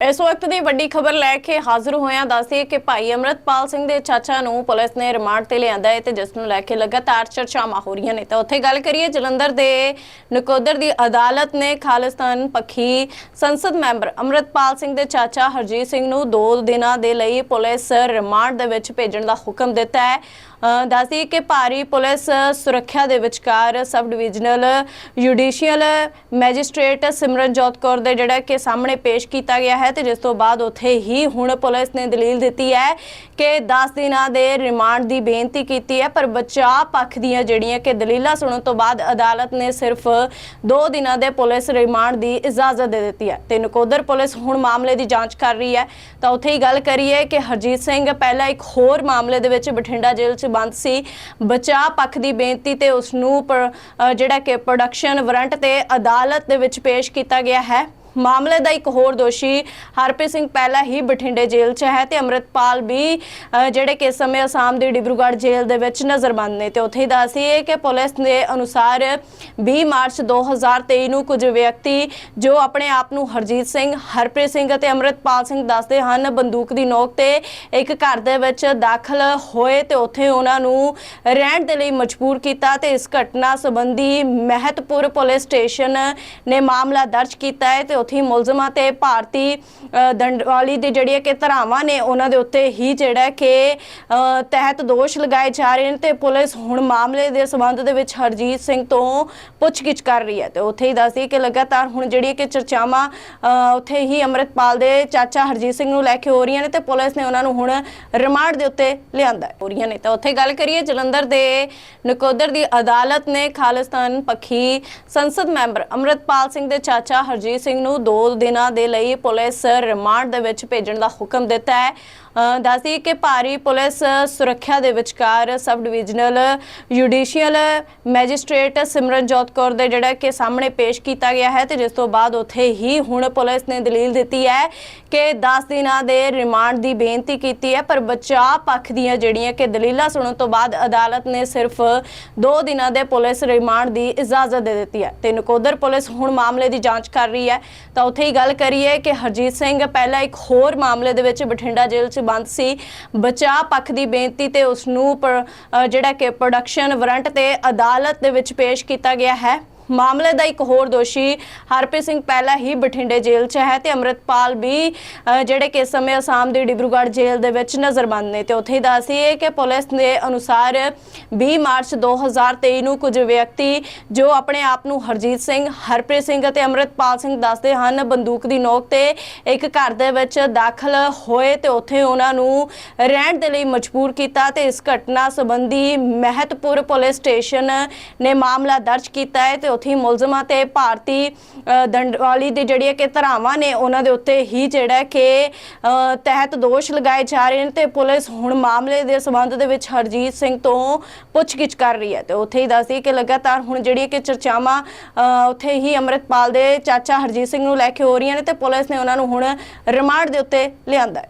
ਇਸ ਵਕਤ ਦੀ ਵੱਡੀ ਖਬਰ ਲੈ ਕੇ ਹਾਜ਼ਰ ਹੋਇਆ ਦੱਸਦੀ ਕਿ ਭਾਈ ਅਮਰਤਪਾਲ ਸਿੰਘ ਦੇ ਚਾਚਾ ਨੂੰ ਪੁਲਿਸ ਨੇ ਰਿਮਾਂਡ ਤੇ ਲਿਆਂਦਾ ਹੈ ਤੇ ਜਿਸ ਨੂੰ ਲੈ ਕੇ ਲਗਾਤਾਰ ਚਰਚਾਵਾਂ ਹੋ ਰਹੀਆਂ ਨੇ। ਤਾਂ ਉੱਥੇ ਗੱਲ ਕਰੀਏ ਜਲੰਧਰ ਦੇ ਨਕੋਦਰ ਦੀ ਅਦਾਲਤ ਨੇ ਖਾਲਿਸਤਾਨ ਪੱਖੀ ਸੰਸਦ ਮੈਂਬਰ ਅਮਰਤਪਾਲ ਸਿੰਘ ਦੇ ਚਾਚਾ ਹਰਜੀਤ ਸਿੰਘ ਨੂੰ 2 ਦਿਨਾਂ ਦੇ ਲਈ ਪੁਲਿਸ ਰਿਮਾਂਡ ਦੇ ਵਿੱਚ ਭੇਜਣ ਦਾ ਹੁਕਮ ਦਿੱਤਾ ਹੈ। ਅ, ਦੱਸਦੀ ਕਿ ਭਾਰੀ ਪੁਲਿਸ ਸੁਰੱਖਿਆ ਦੇ ਵਿਚਕਾਰ sub divisional judicial magistrate Simranjot Kaur ਦੇ ਜਿਹੜਾ ਕਿ ਸਾਹਮਣੇ ਪੇਸ਼ ਕੀਤਾ ਗਿਆ ਹੈ ਤੇ ਜਿਸ ਤੋਂ ਬਾਅਦ ਉੱਥੇ ਹੀ ਹੁਣ ਪੁਲਿਸ ਨੇ ਦਲੀਲ ਦਿੱਤੀ ਹੈ ਕਿ 10 ਦਿਨਾਂ ਦੇ ਰਿਮਾਂਡ ਦੀ ਬੇਨਤੀ ਕੀਤੀ ਹੈ, ਪਰ ਬਚਾਅ ਪੱਖ ਦੀਆਂ ਜਿਹੜੀਆਂ ਕਿ ਦਲੀਲਾਂ ਸੁਣਨ ਤੋਂ ਬਾਅਦ ਅਦਾਲਤ ਨੇ ਸਿਰਫ 2 ਦਿਨਾਂ ਦੇ ਪੁਲਿਸ ਰਿਮਾਂਡ ਦੀ ਇਜਾਜ਼ਤ ਦੇ ਦਿੱਤੀ ਹੈ। ਤੇ ਨਕੋਦਰ ਪੁਲਿਸ ਹੁਣ ਮਾਮਲੇ ਦੀ ਜਾਂਚ ਕਰ ਰਹੀ ਹੈ। ਤਾਂ ਉੱਥੇ ਹੀ ਗੱਲ ਕਰੀਏ ਕਿ ਹਰਜੀਤ ਸਿੰਘ ਪਹਿਲਾਂ ਇੱਕ ਹੋਰ ਮਾਮਲੇ ਦੇ ਵਿੱਚ ਬਠਿੰਡਾ ਜੇਲ੍ਹ 'ਚ ਬੰਦ ਸੀ। ਬਚਾਅ ਪੱਖ ਦੀ ਬੇਨਤੀ ਤੇ ਉਸ ਨੂੰ ਜਿਹੜਾ ਕਿ ਪ੍ਰੋਡਕਸ਼ਨ ਵਾਰੰਟ ਤੇ ਅਦਾਲਤ ਦੇ ਵਿੱਚ ਪੇਸ਼ ਕੀਤਾ ਗਿਆ ਹੈ। ਮਾਮਲੇ ਦਾ ਇੱਕ ਹੋਰ ਦੋਸ਼ੀ ਹਰਪ੍ਰੀਤ ਸਿੰਘ ਪਹਿਲਾਂ ਹੀ ਬਠਿੰਡੇ ਜੇਲ੍ਹ 'ਚ ਹੈ ਤੇ ਅੰਮ੍ਰਿਤਪਾਲ ਵੀ ਜਿਹੜੇ ਕਿ ਇਸ ਸਮੇਂ ਅਸਾਮ ਦੀ ਡਿਬਰੂਗੜ੍ਹ ਜੇਲ੍ਹ ਦੇ ਵਿੱਚ ਨਜ਼ਰਬੰਦ ਨੇ ਤੇ ਉੱਥੇ ਹੀ ਦੱਸੀਏ ਕਿ ਪੁਲਿਸ ਦੇ ਅਨੁਸਾਰ 20 ਮਾਰਚ 2023 ਨੂੰ ਕੁਝ ਵਿਅਕਤੀ ਜੋ ਆਪਣੇ ਆਪ ਨੂੰ ਹਰਜੀਤ ਸਿੰਘ, ਹਰਪ੍ਰੀਤ ਸਿੰਘ ਅਤੇ ਅੰਮ੍ਰਿਤਪਾਲ ਸਿੰਘ ਦੱਸਦੇ ਹਨ, ਬੰਦੂਕ ਦੀ ਨੋਕ ਤੇ ਇੱਕ ਘਰ ਦੇ ਵਿੱਚ ਦਾਖਲ ਹੋਏ ਤੇ ਉੱਥੇ ਉਹਨਾਂ ਨੂੰ ਰਹਿਣ ਦੇ ਲਈ ਮਜਬੂਰ ਕੀਤਾ ਤੇ ਇਸ ਘਟਨਾ ਸੰਬੰਧੀ ਮਹਿਤਪੁਰ ਪੁਲਿਸ ਸਟੇਸ਼ਨ ਨੇ ਮਾਮਲਾ ਦਰਜ ਕੀਤਾ ਹੈ ਤੇ ਉੱਥੇ ਮੁਲਜ਼ਮਾਂ ਤੇ ਭਾਰਤੀ ਦੰਡਵਾਲੀ ਦੀ ਜਿਹੜੀਆਂ ਕਿ ਧਾਰਾਵਾਂ ਨੇ, ਉਹਨਾਂ ਦੇ ਉੱਤੇ ਹੀ ਜਿਹੜਾ ਕਿ ਤਹਿਤ ਦੋਸ਼ ਲਗਾਏ ਜਾ ਰਹੇ ਨੇ ਤੇ ਪੁਲਿਸ ਹੁਣ ਮਾਮਲੇ ਦੇ ਸਬੰਧ ਦੇ ਵਿੱਚ ਹਰਜੀਤ ਸਿੰਘ ਤੋਂ ਪੁੱਛਗਿੱਛ ਕਰ ਰਹੀ ਹੈ ਤੇ ਉੱਥੇ ਹੀ ਦੱਸਦੀ ਕਿ ਲਗਾਤਾਰ ਹੁਣ ਜਿਹੜੀਆਂ ਕਿ ਚਰਚਾਵਾਂ ਉੱਥੇ ਹੀ ਅੰਮ੍ਰਿਤਪਾਲ ਦੇ ਚਾਚਾ ਹਰਜੀਤ ਸਿੰਘ ਨੂੰ ਲੈ ਕੇ ਹੋ ਰਹੀਆਂ ਨੇ ਤੇ ਪੁਲਿਸ ਨੇ ਉਹਨਾਂ ਨੂੰ ਹੁਣ ਰਿਮਾਂਡ ਦੇ ਉੱਤੇ ਲਿਆਂਦਾ ਹੈ। ਹੋ ਰਹੀਆਂ ਨੇ ਤਾਂ ਉੱਥੇ ਗੱਲ ਕਰੀਏ ਜਲੰਧਰ ਦੇ ਨਕੋਦਰ ਦੀ ਅਦਾਲਤ ਨੇ ਖਾਲਿਸਤਾਨ ਪੱਖੀ ਸੰਸਦ ਮੈਂਬਰ ਅੰਮ੍ਰਿਤਪਾਲ ਸਿੰਘ ਦੇ ਚਾਚਾ ਹਰਜੀਤ ਸਿੰਘ ਨੂੰ 2 ਦਿਨਾਂ ਦੇ ਲਈ ਪੁਲਿਸ ਰਿਮਾਂਡ ਦੇ ਵਿੱਚ ਭੇਜਣ ਦਾ ਹੁਕਮ ਦਿੱਤਾ ਹੈ। ਦੱਸਦੀ ਕਿ ਭਾਰੀ ਪੁਲਿਸ ਸੁਰੱਖਿਆ ਦੇ ਵਿਚਕਾਰ sub divisional judicial magistrate Simranjot Kaur ਦੇ ਜਿਹੜਾ ਕਿ ਸਾਹਮਣੇ ਪੇਸ਼ ਕੀਤਾ ਗਿਆ ਹੈ ਤੇ ਜਿਸ ਤੋਂ ਬਾਅਦ ਉੱਥੇ ਹੀ ਹੁਣ ਪੁਲਿਸ ਨੇ ਦਲੀਲ ਦਿੱਤੀ ਹੈ ਕਿ 10 ਦਿਨਾਂ ਦੇ ਰਿਮਾਂਡ ਦੀ ਬੇਨਤੀ ਕੀਤੀ ਹੈ। ਪਰ ਬਚਾਅ ਪੱਖ ਦੀਆਂ ਜਿਹੜੀਆਂ ਕਿ ਦਲੀਲਾਂ ਸੁਣਨ ਤੋਂ ਬਾਅਦ ਅਦਾਲਤ ਨੇ ਸਿਰਫ 2 ਦਿਨਾਂ ਦੇ ਪੁਲਿਸ ਰਿਮਾਂਡ ਦੀ ਇਜਾਜ਼ਤ ਦੇ ਦਿੱਤੀ ਹੈ। ਤੇ ਨਕੋਦਰ ਪੁਲਿਸ ਹੁਣ ਮਾਮਲੇ ਦੀ ਜਾਂਚ ਕਰ ਰਹੀ ਹੈ। ਤਾਂ ਉੱਥੇ ਹੀ ਗੱਲ ਕਰੀਏ ਕਿ ਹਰਜੀਤ ਸਿੰਘ ਪਹਿਲਾਂ ਇੱਕ ਹੋਰ ਮਾਮਲੇ ਦੇ ਵਿੱਚ ਬਠਿੰਡਾ ਜੇਲ੍ਹ 'ਚ ਬੰਦ ਸੀ। ਬਚਾਅ ਪੱਖ ਦੀ ਬੇਨਤੀ ਤੇ ਉਸ ਨੂੰ ਜਿਹੜਾ ਕਿ ਪ੍ਰੋਡਕਸ਼ਨ ਵਾਰੰਟ ਤੇ ਅਦਾਲਤ ਦੇ ਵਿੱਚ ਪੇਸ਼ ਕੀਤਾ ਗਿਆ ਹੈ। ਮਾਮਲੇ ਦਾ ਇੱਕ ਹੋਰ ਦੋਸ਼ੀ ਹਰਪ੍ਰੀਤ ਸਿੰਘ ਪਹਿਲਾਂ ਹੀ ਬਠਿੰਡੇ ਜੇਲ੍ਹ 'ਚ ਹੈ ਤੇ ਅੰਮ੍ਰਿਤਪਾਲ ਵੀ ਜਿਹੜੇ ਕਿ ਇਸ ਸਮੇਂ ਅਸਾਮ ਦੀ ਡਿਬਰੂਗੜ੍ਹ ਜੇਲ੍ਹ ਦੇ ਵਿੱਚ ਨਜ਼ਰਬੰਦ ਨੇ ਤੇ ਉੱਥੇ ਹੀ ਦੱਸੀਏ ਕਿ ਪੁਲਿਸ ਦੇ ਅਨੁਸਾਰ 20 ਮਾਰਚ 2023 ਨੂੰ ਕੁਝ ਵਿਅਕਤੀ ਜੋ ਆਪਣੇ ਆਪ ਨੂੰ ਹਰਜੀਤ ਸਿੰਘ, ਹਰਪ੍ਰੀਤ ਸਿੰਘ ਅਤੇ ਅੰਮ੍ਰਿਤਪਾਲ ਸਿੰਘ ਦੱਸਦੇ ਹਨ, ਬੰਦੂਕ ਦੀ ਨੋਕ ਤੇ ਇੱਕ ਘਰ ਦੇ ਵਿੱਚ ਦਾਖਲ ਹੋਏ ਤੇ ਉੱਥੇ ਉਹਨਾਂ ਨੂੰ ਰਹਿਣ ਦੇ ਲਈ ਮਜਬੂਰ ਕੀਤਾ ਤੇ ਇਸ ਘਟਨਾ ਸੰਬੰਧੀ ਮਹਿਤਪੁਰ ਪੁਲਿਸ ਸਟੇਸ਼ਨ ਨੇ ਮਾਮਲਾ ਦਰਜ ਕੀਤਾ ਹੈ ਤੇ ਉੱਥੇ ਮੁਲਜ਼ਮਾਂ ਤੇ ਭਾਰਤੀ ਅ, ਦੰਡਵਾਲੀ ਦੀ ਜਿਹੜੀਆਂ ਕਿ ਧਾਰਾਵਾਂ ਨੇ ਉਹਨਾਂ ਦੇ ਉੱਤੇ ਹੀ ਜਿਹੜਾ ਕਿ ਤਹਿਤ ਦੋਸ਼ ਲਗਾਏ ਜਾ ਰਹੇ ਨੇ ਤੇ ਪੁਲਿਸ ਹੁਣ ਮਾਮਲੇ ਦੇ ਸਬੰਧ ਦੇ ਵਿੱਚ ਹਰਜੀਤ ਸਿੰਘ ਤੋਂ ਪੁੱਛਗਿੱਛ ਕਰ ਰਹੀ ਹੈ ਤੇ ਉੱਥੇ ਹੀ ਦੱਸਦੀ ਕਿ ਲਗਾਤਾਰ ਹੁਣ ਜਿਹੜੀ ਕਿ ਚਰਚਾਵਾਂ ਅ, ਉੱਥੇ ਹੀ ਅੰਮ੍ਰਿਤਪਾਲ ਦੇ ਚਾਚਾ ਹਰਜੀਤ ਸਿੰਘ ਨੂੰ ਲੈ ਕੇ ਹੋ ਰਹੀਆਂ ਨੇ ਤੇ ਪੁਲਿਸ ਨੇ ਉਹਨਾਂ ਨੂੰ ਹੁਣ ਰਿਮਾਂਡ ਦੇ ਉੱਤੇ ਲਿਆਂਦਾ